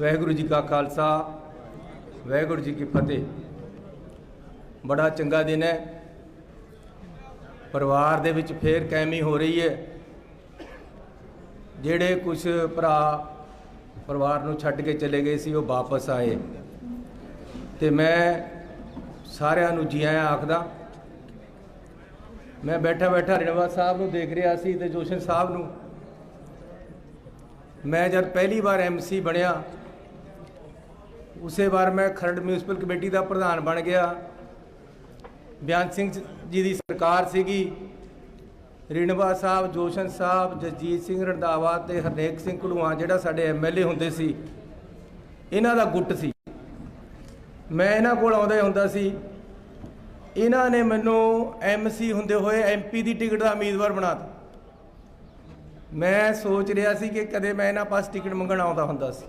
ਵਾਹਿਗੁਰੂ ਜੀ ਕਾ ਖਾਲਸਾ, ਵਾਹਿਗੁਰੂ ਜੀ ਕੀ ਫਤਿਹ। ਬੜਾ ਚੰਗਾ ਦਿਨ ਹੈ। ਪਰਿਵਾਰ ਦੇ ਵਿੱਚ ਫੇਰ ਕੈਮੀ ਹੋ ਰਹੀ ਹੈ। ਜਿਹੜੇ ਕੁਝ ਭਰਾ ਪਰਿਵਾਰ ਨੂੰ ਛੱਡ ਕੇ ਚਲੇ ਗਏ ਸੀ, ਉਹ ਵਾਪਸ ਆਏ। ਤੇ ਮੈਂ ਸਾਰਿਆਂ ਨੂੰ ਜੀ ਆਇਆਂ ਆਖਦਾ, ਮੈਂ ਬੈਠਾ ਬੈਠਾ ਰਣਵਾ ਸਾਹਿਬ ਨੂੰ ਦੇਖ ਰਿਹਾ ਸੀ ਤੇ ਜੋਸ਼ਨ ਸਾਹਿਬ ਨੂੰ। ਮੈਂ ਜਦ ਪਹਿਲੀ ਵਾਰ ਐਮਸੀ ਬਣਿਆ ਉਸੇ ਵਾਰ ਮੈਂ ਖਰੜ ਮਿਊਨਿਸਪਲ ਕਮੇਟੀ ਦਾ ਪ੍ਰਧਾਨ ਬਣ ਗਿਆ। ਬਿਆਨ ਸਿੰਘ ਜੀ ਦੀ ਸਰਕਾਰ ਸੀਗੀ। ਰਿਣਵਾ ਸਾਹਿਬ, ਜੋਸ਼ਨ ਸਾਹਿਬ ਜਗਜੀਤ ਸਿੰਘ ਰੰਧਾਵਾ ਤੇ ਹਰਨੇਕ ਸਿੰਘ ਘੜੂਆਂ ਜਿਹੜਾ ਸਾਡੇ ਐਮਐਲਏ ਹੁੰਦੇ ਸੀ, ਇਹਨਾਂ ਦਾ ਗੁੱਟ ਸੀ। ਮੈਂ ਇਹਨਾਂ ਕੋਲ ਆਉਂਦਾ ਹੁੰਦਾ ਸੀ। ਇਹਨਾਂ ਨੇ ਮੈਨੂੰ ਐਮਸੀ ਹੁੰਦੇ ਹੋਏ ਐਮਪੀ ਦੀ ਟਿਕਟ ਦਾ ਉਮੀਦਵਾਰ ਬਣਾਤਾ ਮੈਂ ਸੋਚ ਰਿਹਾ ਸੀ ਕਿ ਕਦੇ ਮੈਂ ਇਹਨਾਂ ਪਾਸ ਟਿਕਟ ਮੰਗਣ ਆਉਂਦਾ ਹੁੰਦਾ ਸੀ।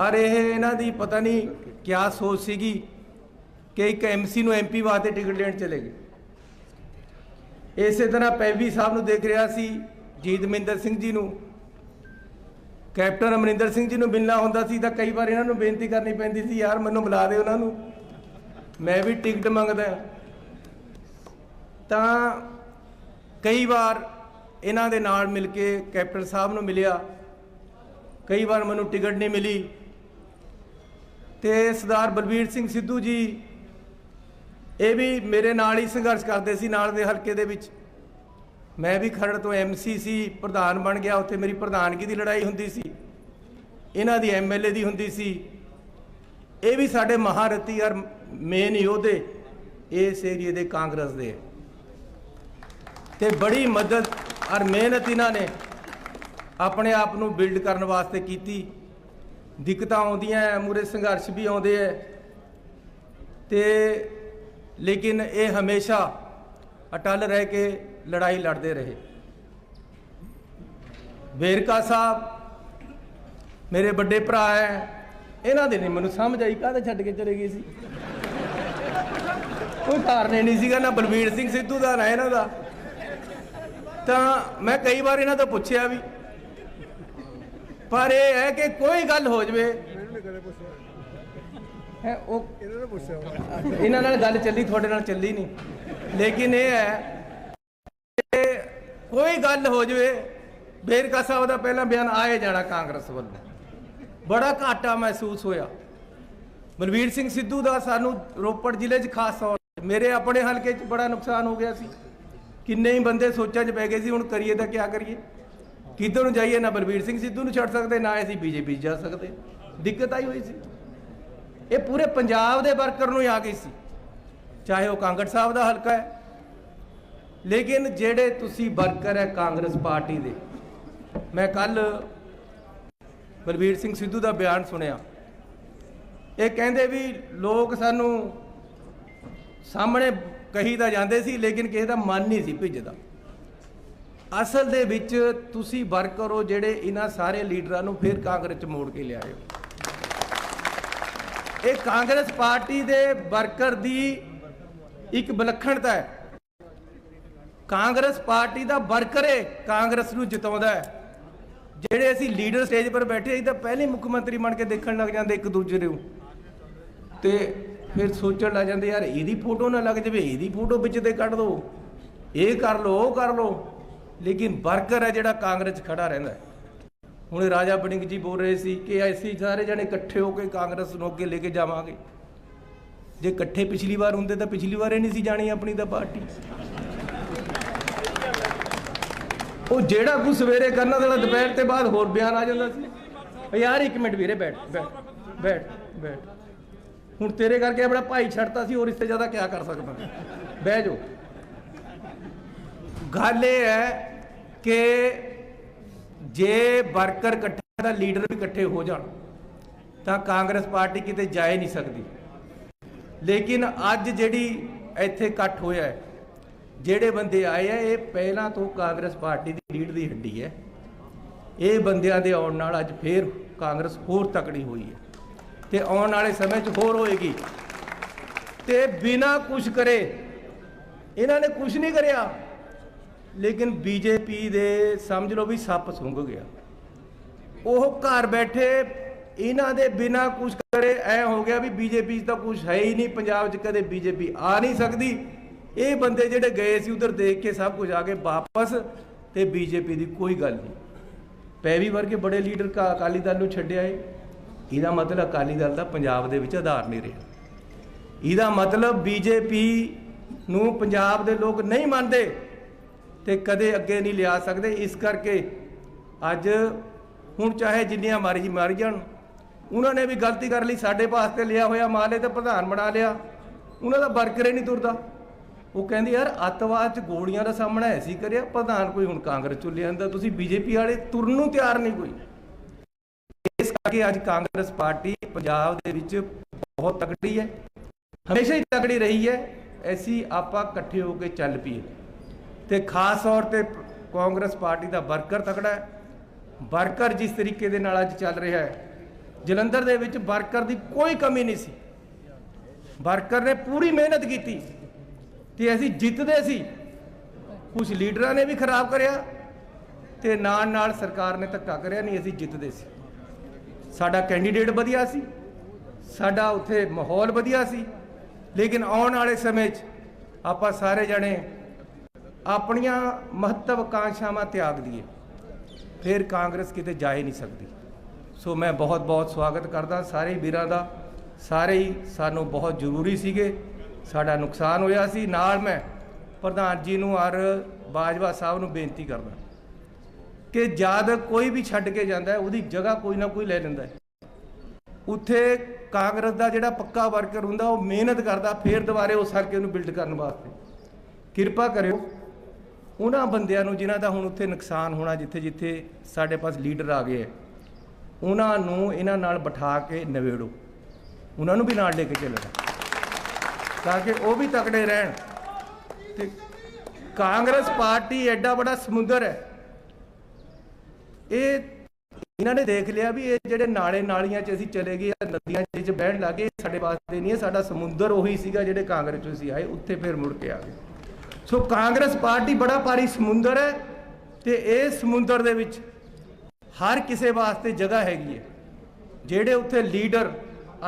ਔਰ ਇਹ ਇਹਨਾਂ ਦੀ ਪਤਾ ਨਹੀਂ ਕਿਆ ਸੋਚ ਸੀਗੀ ਕਿ ਇੱਕ ਐਮਸੀ ਨੂੰ ਐਮਪੀ ਵਾਸਤੇ ਟਿਕਟ ਲੈਣ ਚਲੇ ਗਏ। ਇਸੇ ਤਰ੍ਹਾਂ ਪੈਵੀ ਸਾਹਿਬ ਨੂੰ ਦੇਖ ਰਿਹਾ ਸੀ, ਜੀਤਮਿੰਦਰ ਸਿੰਘ ਜੀ ਨੂੰ। ਕੈਪਟਨ ਅਮਰਿੰਦਰ ਸਿੰਘ ਜੀ ਨੂੰ ਮਿਲਣਾ ਹੁੰਦਾ ਸੀ ਤਾਂ ਕਈ ਵਾਰ ਇਹਨਾਂ ਨੂੰ ਬੇਨਤੀ ਕਰਨੀ ਪੈਂਦੀ ਸੀ, ਯਾਰ ਮੈਨੂੰ ਬੁਲਾ ਦੇ ਉਹਨਾਂ ਨੂੰ। ਮੈਂ ਵੀ ਟਿਕਟ ਮੰਗਦਾ ਤਾਂ ਕਈ ਵਾਰ ਇਹਨਾਂ ਦੇ ਨਾਲ ਮਿਲ ਕੇ ਕੈਪਟਨ ਸਾਹਿਬ ਨੂੰ ਮਿਲਿਆ। ਕਈ ਵਾਰ ਮੈਨੂੰ ਟਿਕਟ ਨਹੀਂ ਮਿਲੀ। ਤੇ ਸਰਦਾਰ ਬਲਬੀਰ ਸਿੰਘ ਸਿੱਧੂ ਜੀ, ਇਹ ਵੀ ਮੇਰੇ ਨਾਲ ਹੀ ਸੰਘਰਸ਼ ਕਰਦੇ ਸੀ ਨਾਲ ਦੇ ਹਲਕੇ ਦੇ ਵਿੱਚ। ਮੈਂ ਵੀ ਖਰੜ ਤੋਂ ਐਮਸੀਸੀ ਪ੍ਰਧਾਨ ਬਣ ਗਿਆ, ਉੱਥੇ ਮੇਰੀ ਪ੍ਰਧਾਨਗੀ ਦੀ ਲੜਾਈ ਹੁੰਦੀ ਸੀ। ਇਹਨਾਂ ਦੀ ਐਮਐਲਏ ਦੀ ਹੁੰਦੀ ਸੀ। ਇਹ ਵੀ ਸਾਡੇ ਮਹਾਰਤੀ ਔਰ ਮੇਨ ਯੋਧੇ ਇਸ ਏਰੀਏ ਦੇ ਕਾਂਗਰਸ ਦੇ। ਤੇ ਬੜੀ ਮਦਦ ਔਰ ਮਿਹਨਤ ਇਹਨਾਂ ਨੇ ਆਪਣੇ ਆਪ ਨੂੰ ਬਿਲਡ ਕਰਨ ਵਾਸਤੇ ਕੀਤੀ। ਦਿੱਕਤਾਂ ਆਉਂਦੀਆਂ ਮੂਰੇ ਸੰਘਰਸ਼ ਵੀ ਆਉਂਦੇ ਐ ਤੇ ਲੇਕਿਨ ਇਹ ਹਮੇਸ਼ਾ ਅਟਲ ਰਹਿ ਕੇ ਲੜਾਈ ਲੜਦੇ ਰਹੇ। ਵੇਰਕਾ ਸਾਹਿਬ ਮੇਰੇ ਵੱਡੇ ਭਰਾ ਹੈ। ਇਹਨਾਂ ਦੇ ਨਹੀਂ, ਮੈਨੂੰ ਸਮਝ ਆਈ, ਕਾਹਦੇ ਛੱਡ ਕੇ ਚਲੇ ਗਏ ਸੀ? ਕੋਈ ਕਾਰਨ ਨਹੀਂ ਸੀਗਾ, ਨਾ ਬਲਵੀਰ ਸਿੰਘ ਸਿੱਧੂ ਦਾ, ਨਾ ਇਹਨਾਂ ਦਾ। ਤਾਂ ਮੈਂ ਕਈ ਵਾਰ ਇਹਨਾਂ ਤੋਂ ਪੁੱਛਿਆ ਵੀ ਪਰ ਇਹ ਹੈ ਕਿ ਕੋਈ ਗੱਲ ਹੋ ਜਵੇ। ਹੈ, ਉਹ ਇਹਨਾਂ ਨਾਲ ਗੱਲ ਚੱਲੀ, ਤੁਹਾਡੇ ਨਾਲ ਚੱਲੀ ਨਹੀਂ। ਲੇਕਿਨ ਇਹ ਹੈ ਕੋਈ ਗੱਲ ਹੋ ਜਵੇ, ਬੇਰਕਾ ਸਾਹਿਬ ਦਾ ਪਹਿਲਾ ਬਿਆਨ ਆਏ ਜਾਣਾ ਕਾਂਗਰਸ ਵੱਲੋਂ। ਬੜਾ ਘਾਟਾ ਮਹਿਸੂਸ ਹੋਇਆ। ਬਲਵੀਰ ਸਿੰਘ ਸਿੱਧੂ ਦਾ ਸਾਨੂੰ ਰੋਪੜ ਜ਼ਿਲ੍ਹੇ 'ਚ ਖਾਸ ਤੌਰ ਮੇਰੇ ਆਪਣੇ ਹਲਕੇ 'ਚ ਬੜਾ ਨੁਕਸਾਨ ਹੋ ਗਿਆ ਸੀ। ਕਿੰਨੇ ਹੀ ਬੰਦੇ ਸੋਚਾਂ 'ਚ ਪੈ ਗਏ ਸੀ, ਹੁਣ ਕਰੀਏ ਤਾਂ ਕਿਆ ਕਰੀਏ। ਕਿੱਧਰ ਨੂੰ ਜਾਈਏ ਨਾ ਬਲਬੀਰ ਸਿੰਘ ਸਿੱਧੂ ਨੂੰ ਛੱਡ ਸਕਦੇ, ਨਾ ਅਸੀਂ ਬੀਜੇਪੀ ਜਾ ਸਕਦੇ। ਦਿੱਕਤ ਆਈ ਹੋਈ ਸੀ। ਇਹ ਪੂਰੇ ਪੰਜਾਬ ਦੇ ਵਰਕਰ ਨੂੰ ਹੀ ਆ ਗਈ ਸੀ। ਚਾਹੇ ਉਹ ਕਾਂਗੜ ਸਾਹਿਬ ਦਾ ਹਲਕਾ ਹੈ। ਲੇਕਿਨ ਜਿਹੜੇ ਤੁਸੀਂ ਵਰਕਰ ਹੈ ਕਾਂਗਰਸ ਪਾਰਟੀ ਦੇ, ਮੈਂ ਕੱਲ ਬਲਬੀਰ ਸਿੰਘ ਸਿੱਧੂ ਦਾ ਬਿਆਨ ਸੁਣਿਆ। ਇਹ ਕਹਿੰਦੇ ਵੀ ਲੋਕ ਸਾਨੂੰ ਸਾਹਮਣੇ ਕਹੀ ਤਾਂ ਜਾਂਦੇ ਸੀ, ਲੇਕਿਨ ਕਿਸੇ ਦਾ ਮਨ ਨਹੀਂ ਸੀ ਭਿੱਜਦਾ। ਅਸਲ ਦੇ ਵਿੱਚ ਤੁਸੀਂ ਵਰਕਰ ਹੋ ਜਿਹੜੇ ਇਹਨਾਂ ਸਾਰੇ ਲੀਡਰਾਂ ਨੂੰ ਫਿਰ ਕਾਂਗਰਸ ਚ ਮੋੜ ਕੇ ਲਿਆਏ ਹੋ। ਇਹ ਕਾਂਗਰਸ ਪਾਰਟੀ ਦੇ ਵਰਕਰ ਦੀ ਇੱਕ ਵਿਲੱਖਣਤਾ ਹੈ। ਕਾਂਗਰਸ ਪਾਰਟੀ ਦਾ ਵਰਕਰ ਹੈ ਕਾਂਗਰਸ ਨੂੰ ਜਿਤਾਉਂਦਾ ਹੈ। ਜਿਹੜੇ ਅਸੀਂ ਲੀਡਰ ਸਟੇਜ ਪਰ ਬੈਠੇ ਅਸੀਂ ਤਾਂ ਪਹਿਲੇ ਮੁੱਖ ਮੰਤਰੀ ਬਣ ਕੇ ਦੇਖਣ ਲੱਗ ਜਾਂਦੇ ਇੱਕ ਦੂਜੇ ਨੂੰ ਤੇ ਫਿਰ ਸੋਚਣ ਲੱਗ ਜਾਂਦੇ, ਯਾਰ ਇਹਦੀ ਫੋਟੋ ਨਾ ਲੱਗ ਜਾਵੇ, ਇਹਦੀ ਫੋਟੋ ਵਿੱਚ ਤੇ ਕੱਢ ਦੋ। ਇਹ ਕਰ ਲੋ ਉਹ ਕਰ ਲੋ ਲੇਕਿਨ ਵਰਕਰ ਹੈ ਜਿਹੜਾ ਕਾਂਗਰਸ 'ਚ ਖੜਾ ਰਹਿੰਦਾ ਹੈ। ਹੁਣ ਰਾਜਾ ਬੜਿੰਗ ਜੀ ਬੋਲ ਰਹੇ ਸੀ ਕਿ ਅਸੀਂ ਸਾਰੇ ਜਣੇ ਇਕੱਠੇ ਹੋ ਕੇ ਕਾਂਗਰਸ ਨੂੰ ਅੱਗੇ ਲੈ ਕੇ ਜਾਵਾਂਗੇ। ਜੇ ਇਕੱਠੇ ਪਿਛਲੀ ਵਾਰ ਹੁੰਦੇ ਤਾਂ ਪਿਛਲੀ ਵਾਰ ਇਹ ਨਹੀਂ ਸੀ ਜਾਣੀ ਆਪਣੀ ਤਾਂ ਪਾਰਟੀ। ਉਹ ਜਿਹੜਾ ਕੁ ਸਵੇਰੇ ਕਰਨਾ ਤਾਂ ਦੁਪਹਿਰ ਤੇ ਬਾਅਦ ਹੋਰ ਬਿਆਨ ਆ ਜਾਂਦਾ ਸੀ। ਯਾਰ ਇੱਕ ਮਿੰਟ ਵੀਰੇ, ਬੈਠ ਬੈਠ ਬੈਠ ਬੈਠ। ਹੁਣ ਤੇਰੇ ਕਰਕੇ ਆਪਣਾ ਭਾਈ ਛੱਡਤਾ ਸੀ, ਹੋਰ ਇਸ ਤੋਂ ਜ਼ਿਆਦਾ ਕੀ ਕਰ ਸਕਦਾ? ਬਹਿ ਜਾਓ। ਗੱਲ ਇਹ ਹੈ ਕਿ ਜੇ ਵਰਕਰ ਇਕੱਠੇ ਦਾ ਲੀਡਰ ਵੀ ਇਕੱਠੇ ਹੋ ਜਾਣ, ਤਾਂ ਕਾਂਗਰਸ ਪਾਰਟੀ ਕਿਤੇ ਜਾ ਹੀ ਨਹੀਂ ਸਕਦੀ। ਲੇਕਿਨ ਅੱਜ ਜਿਹੜੀ ਇੱਥੇ ਇਕੱਠ ਹੋਇਆ ਹੈ, ਜਿਹੜੇ ਬੰਦੇ ਆਏ ਆ, ਇਹ ਪਹਿਲਾਂ ਤੋਂ ਕਾਂਗਰਸ ਪਾਰਟੀ ਦੀ ਰੀੜ ਦੀ ਹੱਡੀ ਹੈ। ਇਹ ਬੰਦਿਆਂ ਦੇ ਆਉਣ ਨਾਲ ਅੱਜ ਫੇਰ ਕਾਂਗਰਸ ਹੋਰ ਤਕੜੀ ਹੋਈ ਹੈ। ਤੇ ਆਉਣ ਵਾਲੇ ਸਮੇਂ 'ਚ ਹੋਰ ਹੋਏਗੀ। ਤੇ ਬਿਨਾ ਕੁਝ ਕਰੇ, ਇਹਨਾਂ ਨੇ ਕੁਝ ਨਹੀਂ ਕਰਿਆ। ਲੇਕਿਨ ਬੀਜੇਪੀ ਦੇ ਸਮਝ ਲਓ ਵੀ ਸੱਪ ਸੁੰਘ ਗਿਆ। ਉਹ ਘਰ ਬੈਠੇ ਇਹਨਾਂ ਦੇ ਬਿਨਾ ਕੁਝ ਕਰੇ, ਐ ਹੋ ਗਿਆ ਵੀ ਬੀਜੇਪੀ 'ਚ ਤਾਂ ਕੁਝ ਹੈ ਹੀ ਨਹੀਂ, ਪੰਜਾਬ 'ਚ ਕਦੇ ਬੀਜੇਪੀ ਆ ਨਹੀਂ ਸਕਦੀ। ਇਹ ਬੰਦੇ ਜਿਹੜੇ ਗਏ ਸੀ, ਉਧਰ ਦੇਖ ਕੇ ਸਭ ਕੁਝ ਆ ਕੇ ਵਾਪਸ ਤੇ ਬੀਜੇਪੀ ਦੀ ਕੋਈ ਗੱਲ ਨਹੀਂ। ਪੈਵੀ ਵਰਗੇ ਬੜੇ ਲੀਡਰ ਅਕਾਲੀ ਦਲ ਨੂੰ ਛੱਡਿਆ ਏ। ਇਹਦਾ ਮਤਲਬ ਅਕਾਲੀ ਦਲ ਦਾ ਪੰਜਾਬ ਦੇ ਵਿੱਚ ਆਧਾਰ ਨਹੀਂ ਰਿਹਾ। ਇਹਦਾ ਮਤਲਬ ਬੀਜੇਪੀ ਨੂੰ ਪੰਜਾਬ ਦੇ ਲੋਕ ਨਹੀਂ ਮੰਨਦੇ। ਤੇ ਕਦੇ ਅੱਗੇ ਨਹੀਂ ਲਿਆ ਸਕਦੇ। ਇਸ ਕਰਕੇ ਅੱਜ ਹੁਣ ਚਾਹੇ ਜਿੰਨੀਆਂ ਮਾਰੀ ਮਾਰੀ ਜਾਣ, ਉਹਨਾਂ ਨੇ ਵੀ ਗਲਤੀ ਕਰ ਲਈ। ਸਾਡੇ ਵਾਸਤੇ ਲਿਆ ਹੋਇਆ ਮਾਲੇ ਤੇ ਪ੍ਰਧਾਨ ਬਣਾ ਲਿਆ। ਉਹਨਾਂ ਦਾ ਵਰਕਰ ਹੀ ਨਹੀਂ ਤੁਰਦਾ। ਉਹ ਕਹਿੰਦੇ, ਯਾਰ, ਅੱਤਵਾਦ ਚ ਗੋਲੀਆਂ ਦਾ ਸਾਹਮਣਾ ਐਸੀ ਕਰਿਆ, ਪ੍ਰਧਾਨ ਕੋਈ ਹੁਣ ਕਾਂਗਰਸ ਚ ਲਿਆਂਦਾ, ਤੁਸੀਂ ਬੀਜੇਪੀ ਵਾਲੇ ਤੁਰਨ ਨੂੰ ਤਿਆਰ ਨਹੀਂ ਕੋਈ। ਇਸ ਕਰਕੇ ਅੱਜ ਕਾਂਗਰਸ ਪਾਰਟੀ ਪੰਜਾਬ ਦੇ ਵਿੱਚ ਬਹੁਤ ਤਕੜੀ ਹੈ। ਹਮੇਸ਼ਾ ਹੀ ਤਕੜੀ ਰਹੀ ਹੈ। ਐਸੀ ਆਪਾਂ ਇਕੱਠੇ ਹੋ ਕੇ ਚੱਲ ਪਈਏ। ਤੇ ਖਾਸ ਤੌਰ ਤੇ ਕਾਂਗਰਸ ਪਾਰਟੀ ਦਾ ਵਰਕਰ ਤਕੜਾ ਹੈ। ਵਰਕਰ ਜਿਸ ਤਰੀਕੇ ਦੇ ਨਾਲ ਅੱਜ ਚੱਲ ਰਿਹਾ ਹੈ, ਜਲੰਧਰ ਦੇ ਵਿੱਚ ਵਰਕਰ ਦੀ ਕੋਈ ਕਮੀ ਨਹੀਂ ਸੀ। ਵਰਕਰ ਨੇ ਪੂਰੀ ਮਿਹਨਤ ਕੀਤੀ ਤੇ ਅਸੀਂ ਜਿੱਤਦੇ ਸੀ। ਕੁਝ ਲੀਡਰਾਂ ਨੇ ਵੀ ਖਰਾਬ ਕਰਿਆ ਤੇ ਨਾਲ ਨਾਲ ਸਰਕਾਰ ਨੇ ਧੱਕਾ ਕਰਿਆ, ਨਹੀਂ ਅਸੀਂ ਜਿੱਤਦੇ ਸੀ। ਸਾਡਾ ਕੈਂਡੀਡੇਟ ਵਧੀਆ ਸੀ, ਸਾਡਾ ਉੱਥੇ ਮਾਹੌਲ ਵਧੀਆ ਸੀ। ਲੇਕਿਨ ਆਉਣ ਵਾਲੇ ਸਮੇਂ 'ਚ ਆਪਾਂ ਸਾਰੇ ਜਣੇ ਆਪਣੀਆਂ ਮਹੱਤਵਕਾਂਸ਼ਾਵਾਂ ਤਿਆਗ ਦਈਏ ਫਿਰ ਕਾਂਗਰਸ ਕਿਤੇ ਜਾ ਹੀ ਨਹੀਂ ਸਕਦੀ। ਸੋ ਮੈਂ ਬਹੁਤ ਬਹੁਤ ਸਵਾਗਤ ਕਰਦਾ ਸਾਰੇ ਵੀਰਾਂ ਦਾ। ਸਾਰੇ ਹੀ ਸਾਨੂੰ ਬਹੁਤ ਜ਼ਰੂਰੀ ਸੀਗੇ, ਸਾਡਾ ਨੁਕਸਾਨ ਹੋਇਆ ਸੀ। ਨਾਲ ਮੈਂ ਪ੍ਰਧਾਨ ਜੀ ਨੂੰ ਔਰ ਬਾਜਵਾ ਸਾਹਿਬ ਨੂੰ ਬੇਨਤੀ ਕਰਦਾ ਕਿ ਜਦ ਕੋਈ ਵੀ ਛੱਡ ਕੇ ਜਾਂਦਾ, ਉਹਦੀ ਜਗ੍ਹਾ ਕੋਈ ਨਾ ਕੋਈ ਲੈ ਲੈਂਦਾ ਹੈ। ਉੱਥੇ ਕਾਂਗਰਸ ਦਾ ਜਿਹੜਾ ਪੱਕਾ ਵਰਕਰ ਹੁੰਦਾ, ਉਹ ਮਿਹਨਤ ਕਰਦਾ, ਫੇਰ ਦੁਬਾਰੇ ਉਸ ਹਲਕੇ ਨੂੰ ਬਿਲਡ ਕਰਨ ਵਾਸਤੇ। ਕਿਰਪਾ ਕਰਿਓ ਉਹਨਾਂ ਬੰਦਿਆਂ ਨੂੰ ਜਿਨ੍ਹਾਂ ਦਾ ਹੁਣ ਉੱਥੇ ਨੁਕਸਾਨ ਹੋਣਾ ਜਿੱਥੇ ਜਿੱਥੇ ਸਾਡੇ ਪਾਸ ਲੀਡਰ ਆ ਗਏ ਹੈ, ਉਹਨਾਂ ਨੂੰ ਇਹਨਾਂ ਨਾਲ ਬਿਠਾ ਕੇ ਨਵੇੜੋ ਉਹਨਾਂ ਨੂੰ ਵੀ ਨਾਲ ਲੈ ਕੇ ਚੱਲਣਾ। ਤਾਂ ਕਿ ਉਹ ਵੀ ਤਕੜੇ ਰਹਿਣ। ਤੇ ਕਾਂਗਰਸ ਪਾਰਟੀ ਐਡਾ ਬੜਾ ਸਮੁੰਦਰ ਹੈ। ਇਹ ਇਹਨਾਂ ਨੇ ਦੇਖ ਲਿਆ ਵੀ ਇਹ ਜਿਹੜੇ ਨਾਲੇ ਨਾਲੀਆਂ 'ਚ ਅਸੀਂ ਚਲੇ ਗਏ ਜਾਂ ਨਦੀਆਂ 'ਚ ਬਹਿਣ ਲੱਗੇ, ਸਾਡੇ ਵਾਸਤੇ ਨਹੀਂ ਹੈ, ਸਾਡਾ ਸਮੁੰਦਰ ਉਹੀ ਸੀਗਾ ਜਿਹੜੇ ਕਾਂਗਰਸ 'ਚੋਂ ਅਸੀਂ ਆਏ, ਉੱਥੇ ਫਿਰ ਮੁੜ ਕੇ ਆ ਗਏ। ਸੋ ਕਾਂਗਰਸ ਪਾਰਟੀ ਬੜਾ ਭਾਰੀ ਸਮੁੰਦਰ ਹੈ ਤੇ ਇਹ ਸਮੁੰਦਰ ਦੇ ਵਿੱਚ ਹਰ ਕਿਸੇ ਵਾਸਤੇ ਜਗ੍ਹਾ ਹੈਗੀ ਹੈ। ਜਿਹੜੇ ਉੱਥੇ ਲੀਡਰ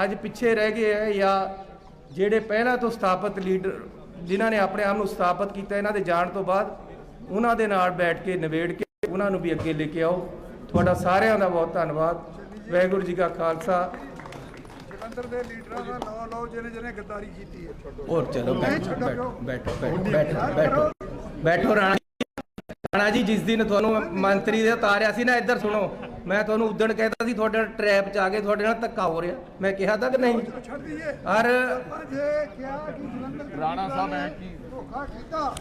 ਅੱਜ ਪਿੱਛੇ ਰਹਿ ਗਏ ਹੈ ਜਾਂ ਜਿਹੜੇ ਪਹਿਲਾਂ ਤੋਂ ਸਥਾਪਿਤ ਲੀਡਰ, ਜਿਨ੍ਹਾਂ ਨੇ ਆਪਣੇ ਆਪ ਨੂੰ ਸਥਾਪਿਤ ਕੀਤਾ, ਇਹਨਾਂ ਦੇ ਜਾਣ ਤੋਂ ਬਾਅਦ ਉਹਨਾਂ ਦੇ ਨਾਲ ਬੈਠ ਕੇ, ਨਿਬੇੜ ਕੇ ਉਹਨਾਂ ਨੂੰ ਵੀ ਅੱਗੇ ਲੈ ਕੇ ਆਓ। ਤੁਹਾਡਾ ਸਾਰਿਆਂ ਦਾ ਬਹੁਤ ਧੰਨਵਾਦ। ਵਾਹਿਗੁਰੂ ਜੀ ਕਾ ਖਾਲਸਾ। ਜਲੰਧਰ ਦੇ ਲੀਡਰਾਂ ਦਾ ਨਾਮ ਲਓ ਜਿਹਨੇ ਜਿਹਨੇ ਗੱਦਾਰੀ ਕੀਤੀ ਹੈ। ਹੋਰ ਚਲੋ ਬੈਠੋ ਬੈਠੋ ਬੈਠੋ ਬੈਠੋ ਬੈਠੋ ਰਾਣਾ ਜੀ। ਰਾਣਾ ਜੀ ਜਿਸ ਦਿਨ ਤੁਹਾਨੂੰ ਮੰਤਰੀ ਦੇ ਉਤਾਰਿਆ ਸੀ ਨਾ ਇੱਧਰ ਸੁਣੋ। ਮੈਂ ਤੁਹਾਨੂੰ ਉਦਣ ਕਹਿਤਾ ਸੀ ਤੁਹਾਡੇ ਟ੍ਰੈਪ ਚ ਆ ਕੇ ਤੁਹਾਡੇ ਨਾਲ ਧੱਕਾ ਹੋ ਰਿਹਾ। ਮੈਂ ਕਿਹਾ ਤਾਂ ਕਿ ਨਹੀਂ। ਔਰ ਰਾਣਾ ਸਾਹਿਬ ਹੈ ਕੀ? ਧੋਖਾ ਕੀਤਾ।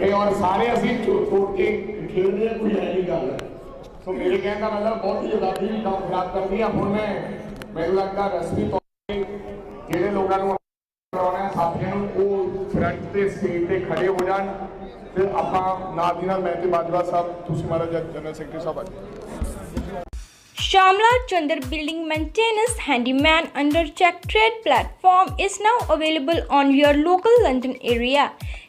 ਇਹ ਔਰ ਸਾਰੇ ਅਸੀਂ ਝੂਠ ਫੂਟ ਕੇ ਖੇਡਦੇ ਹਾਂ, ਕੋਈ ਹੈ ਨਹੀਂ। ਗੱਲ ਸੋ ਮੇਰੇ ਕਹਿਣ ਦਾ ਮਤਲਬ ਬਹੁਤ ਹੀ ਆਜ਼ਾਦੀ ਵੀ ਕੰਮ ਖਰਾਬ ਕਰਦੀ ਆ। ਹੁਣ ਮੈਂ ਮੈਨੂੰ ਲੱਗਦਾ ਰਸਮੀ ਤੌਰ ਤੇ ਜਿਹੜੇ ਲੋਕਾਂ ਨੂੰ ਕਰਾਉਣਾ ਹੈ ਸਾਥੀਆਂ ਨੂੰ ਉਹ ਫਰੰਟ ਤੇ ਸਟੇਜ ਤੇ ਖੜੇ ਹੋ ਜਾਣ। ਫਿਰ ਆਪਾਂ ਨਾਲ ਦੀ ਨਾਲ ਮੈਂ ਤੇ ਬਾਜਵਾ ਸਾਹਿਬ ਤੁਸੀਂ ਮਹਾਰਾਜ ਜਨਰਲ ਸੈਕਟਰੀ ਸਾਹਿਬ ਆ ਜਾਓ। Shamla Chandar Building Maintenance Handyman under Check Trade platform is now available on your local London area.